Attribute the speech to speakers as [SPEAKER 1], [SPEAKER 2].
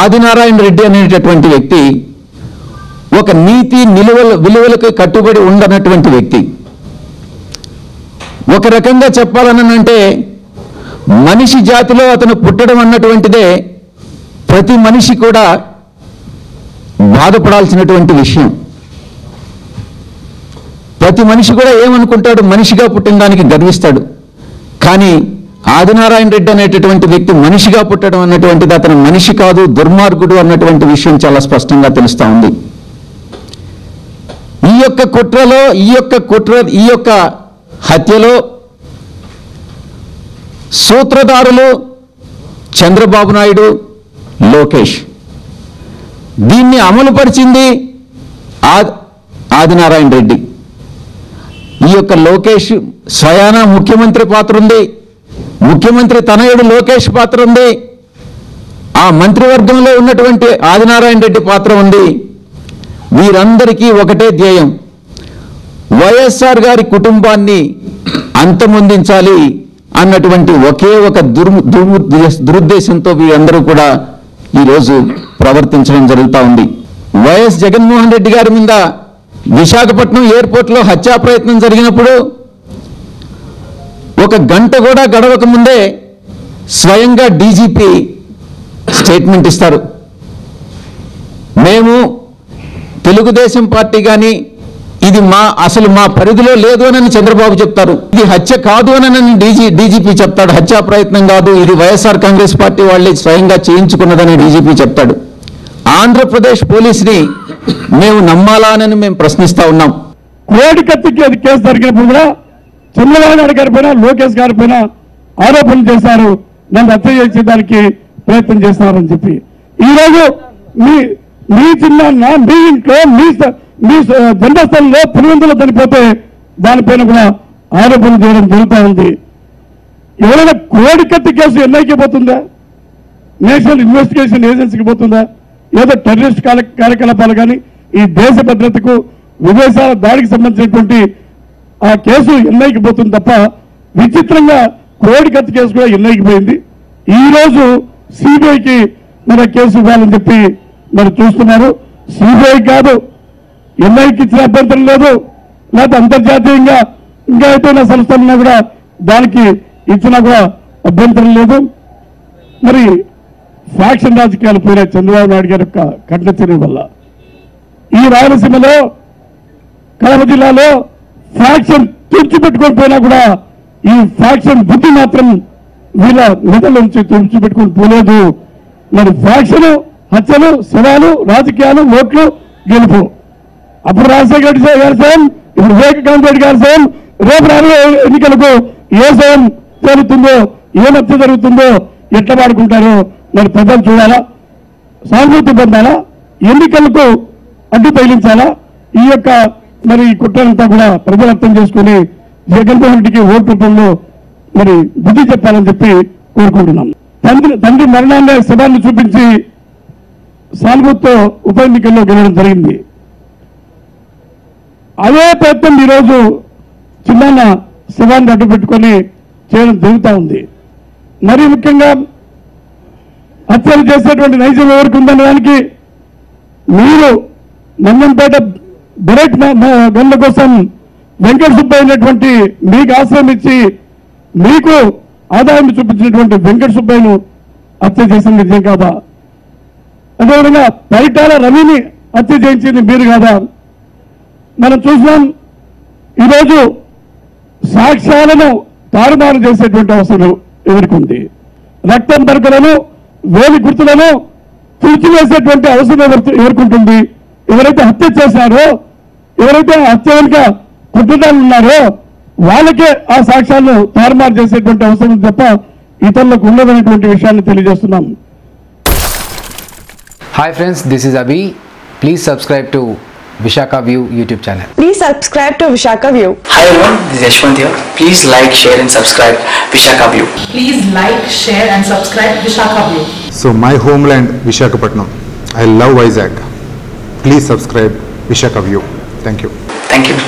[SPEAKER 1] ఆదినారాయణ రెడ్డి అనేటటువంటి వ్యక్తి ఒక నీతి నిలువల విలువలకు కట్టుబడి ఉండనటువంటి వ్యక్తి. ఒక రకంగా చెప్పాలనంటే మనిషి జాతిలో అతను పుట్టడం అన్నటువంటిదే ప్రతి మనిషి కూడా బాధపడాల్సినటువంటి విషయం. ప్రతి మనిషి కూడా ఏమనుకుంటాడు? మనిషిగా పుట్టిన దానికి గర్విస్తాడు. కానీ ఆదినారాయణ రెడ్డి అనేటటువంటి వ్యక్తి మనిషిగా పుట్టడం అన్నటువంటిది అతను మనిషి కాదు దుర్మార్గుడు అన్నటువంటి విషయం చాలా స్పష్టంగా తెలుస్తూ ఉంది. ఈ యొక్క కుట్రలో ఈ యొక్క కుట్ర ఈ యొక్క హత్యలో సూత్రధారులు చంద్రబాబు నాయుడు లోకేష్. దీన్ని అమలుపరిచింది ఆ- ఆదినారాయణ రెడ్డి. ఈ యొక్క లోకేష్ స్వయాన ముఖ్యమంత్రి పాత్ర ఉంది. ముఖ్యమంత్రి తనయుడు లోకేష్ పాత్ర ఉంది. ఆ మంత్రివర్గంలో ఉన్నటువంటి ఆదినారాయణ రెడ్డి పాత్ర ఉంది. వీరందరికీ ఒకటే ధ్యేయం. వైఎస్ఆర్ గారి కుటుంబాన్ని అంతమొందించాలి అన్నటువంటి ఒకే ఒక దుర్ దురుద్దేశంతో వీరందరూ కూడా ఈరోజు ప్రవర్తించడం జరుగుతూ ఉంది. వైఎస్ జగన్మోహన్ రెడ్డి గారి మీద విశాఖపట్నం ఎయిర్పోర్ట్లో హత్యా ప్రయత్నం జరిగినప్పుడు ఒక గంట కూడా గడవక ముందే స్వయంగా డీజీపీ స్టేట్మెంట్ ఇస్తారు. మేము తెలుగుదేశం పార్టీ కానీ ఇది మా అసలు మా పరిధిలో లేదు అని చంద్రబాబు చెప్తారు. ఇది హత్య కాదు అని డీజీ డీజీపీ చెప్తాడు. హత్యా ప్రయత్నం కాదు. ఇది వైఎస్ఆర్ కాంగ్రెస్ పార్టీ వాళ్ళే స్వయంగా చేయించుకున్నదని డీజీపీ చెప్తాడు. ఆంధ్రప్రదేశ్ పోలీసుని మేము నమ్మాలా అని మేము ప్రశ్నిస్తా ఉన్నాం.
[SPEAKER 2] కోడి కత్తికి అది కేసు జరిగినప్పుడు కూడా చంద్రబాబు నాయుడు గారి పైన లోకేష్ గారి పైన ఆరోపణలు చేశారు. నన్ను హత్య చేసేదానికి ప్రయత్నం చేస్తున్నారని చెప్పి. ఈ రోజు మీ మీ చిన్న మీ ఇంట్లో మీ మీ జన్మస్థలంలో పులివెందులు చనిపోతే దానిపైన కూడా ఆరోపణలు చేయడం జరుగుతూ ఉంది. ఎవరైనా కోడికత్తి కేసు ఎన్ఐకి పోతుందా? నేషనల్ ఇన్వెస్టిగేషన్ ఏజెన్సీకి పోతుందా? ఏదో టెర్రరిస్ట్ కార్యకలాపాలు కానీ ఈ దేశ భద్రతకు విదేశాల దాడికి సంబంధించినటువంటి ఆ కేసు ఎన్ఐకి పోతుంది తప్ప విచిత్రంగా కోడి కత్తి కేసు కూడా ఎన్ఐకి పోయింది. ఈ రోజు సిబిఐకి మరి కేసు ఇవ్వాలని చెప్పి మరి చూస్తున్నారు. సిబిఐ కాదు ఎన్ఐకి ఇచ్చిన అభ్యంతరం లేదు. లేకపోతే అంతర్జాతీయంగా ఇంకా ఏదైనా సంస్థలున్నా కూడా దానికి ఇచ్చినా కూడా అభ్యంతరం లేదు. మరి ఫ్యాక్షన్ రాజకీయాలు పోయినాయి చంద్రబాబు నాయుడు గారి యొక్క కఠిన వల్ల ఈ రాయలసీమలో కడప జిల్లాలో ఫ్యాక్షన్ తుడిచిపెట్టుకొని పోయినా కూడా ఈ ఫ్యాక్షన్ బుద్ధి మాత్రం వీళ్ళ మెదల నుంచి తుడిచిపెట్టుకొని పోలేదు. మరి ఫ్యాక్షన్ హత్యలు శవాలు రాజకీయాలు ఓట్లు గెలుపు. అప్పుడు రాజశేఖర రెడ్డి గారి సేమ్ ఇప్పుడు వివేకానంద రెడ్డి గారి సేమ్ రేపు రాబోయే ఎన్నికలకు ఏ సేమ్ జరుగుతుందో ఏ మధ్య జరుగుతుందో ఎట్లా వాడుకుంటారో మరి ప్రజలు చూడాలా? సానుభూతి పొందాలా? ఎన్నికలకు అడ్డు తగిలించాలా? ఈ యొక్క మరి ఈ కుట్రంతా కూడా ప్రజలు అర్థం చేసుకుని జగన్మోహన్ రెడ్డికి ఓటు రూపంలో మరి బుద్ధి చెప్పాలని చెప్పి కోరుకుంటున్నాం. తండ్రి తండ్రి మరణాన్ని శవాన్ని చూపించి సానుభూతితో ఉప ఎన్నికల్లో గెలవడం జరిగింది. అదే ప్రయత్నం ఈరోజు చిన్న శవాన్ని అడ్డు పెట్టుకొని చేయడం జరుగుతూ ఉంది. మరీ ముఖ్యంగా హత్యలు చేసేటువంటి నైజం ఎవరికి ఉందనడానికి మీరు నందంపేట బుల్లెట్ గన్ల కోసం వెంకట సుబ్బయ్య అనేటువంటి మీకు ఆశ్రయం ఇచ్చి మీకు ఆదాయం చూపించినటువంటి వెంకట సుబ్బయ్యను హత్య చేసింది నిజం కాదా? అదేవిధంగా పరిటాల రవిని హత్య చేయించింది మీరు కాదా? మనం చూసినాం ఈరోజు సాక్ష్యాలను తారుమారు చేసేటువంటి అవసరం ఎవరికి ఉంది? రక్తం పరకలను వేలి గుర్తులను తుడిచివేసేటువంటి అవసరం ఎవరి ఎవరికి ఉంటుంది? ఎవరైతే హత్య చేశారో ఎవరైతే హత్య వెనుక కుట్రదారులు ఉన్నారో వాళ్ళకే ఆ సాక్ష్యాలను తారుమారు చేసేటువంటి అవసరం తప్ప ఇతరులకు ఉండదనేటువంటి విషయాన్ని తెలియజేస్తున్నాం
[SPEAKER 3] Hi friends, this is Abhi. Please subscribe to Vishaka View YouTube channel.
[SPEAKER 4] Please subscribe to Vishaka View.
[SPEAKER 5] Hi everyone, this is Yashwant here. Please like, share and subscribe Vishaka View.
[SPEAKER 6] Please like, share and subscribe Vishaka View.
[SPEAKER 7] So my homeland Vishakhapatnam. I love Vizag. Please subscribe Vishaka View. Thank you.
[SPEAKER 5] Thank you.